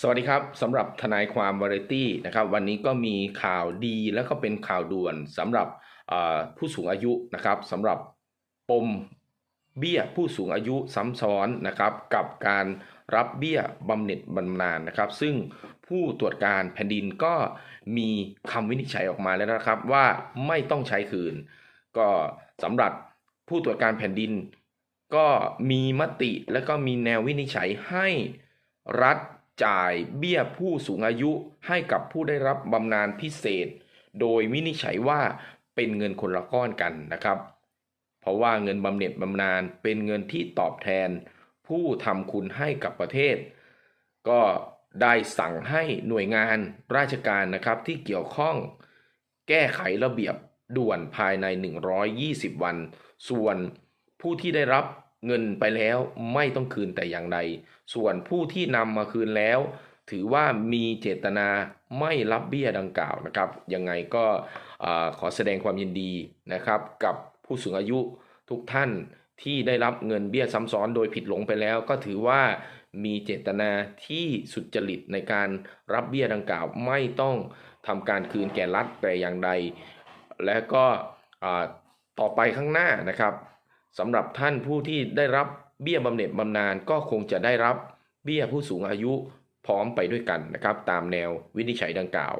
สวัสดีครับสำหรับทนายความวาไรตี้นะครับวันนี้ก็มีข่าวดีแล้วก็เป็นข่าวด่วนสำหรับผู้สูงอายุนะครับสำหรับปมเบี้ยผู้สูงอายุซ้ำซ้อนนะครับกับการรับเบี้ยบำเหน็จบำนาญนะครับ ซึ่งผู้ตรวจการแผ่นดินก็มีคำวินิจฉัยออกมาแล้วนะครับว่าไม่ต้องใช้คืน ก็สำหรับผู้ตรวจการแผ่นดิน ก็มีมติและก็มีแนววินิจฉัยให้รัฐ จ่ายเบี้ยผู้สูงอายุให้กับผู้ได้รับบำนาญพิเศษ โดยวินิจฉัยว่าเป็นเงินคนละก้อนกันนะครับ เพราะว่าเงินบำเหน็จบำนาญเป็นเงินที่ตอบแทน ผู้ทำคุณให้กับประเทศ ก็ได้สั่งให้หน่วยงานราชการนะครับที่เกี่ยวข้อง แก้ไขระเบียบด่วนภายใน 120 วัน ส่วนผู้ที่ได้รับ เงินไปแล้วไม่ต้องคืนแต่อย่างใด ส่วนผู้ที่นำมาคืนแล้ว ถือว่ามีเจตนาไม่รับเบี้ยดังกล่าวนะครับ ยังไงก็ขอแสดงความยินดีนะครับ กับผู้สูงอายุทุกท่านที่ได้รับเงินเบี้ยซ้ำซ้อนโดยผิดหลงไปแล้ว ก็ถือว่ามีเจตนาที่สุจริตในการรับเบี้ยดังกล่าว ไม่ต้องทำการคืนแก่รัฐแต่อย่างใด และก็ต่อไปข้างหน้านะครับ สำหรับท่านผู้ที่ได้รับเบี้ยบำเหน็จบำนาญก็คงจะได้รับเบี้ยผู้สูงอายุพร้อมไปด้วยกันนะครับ ตามแนววินิจฉัยดังกล่าว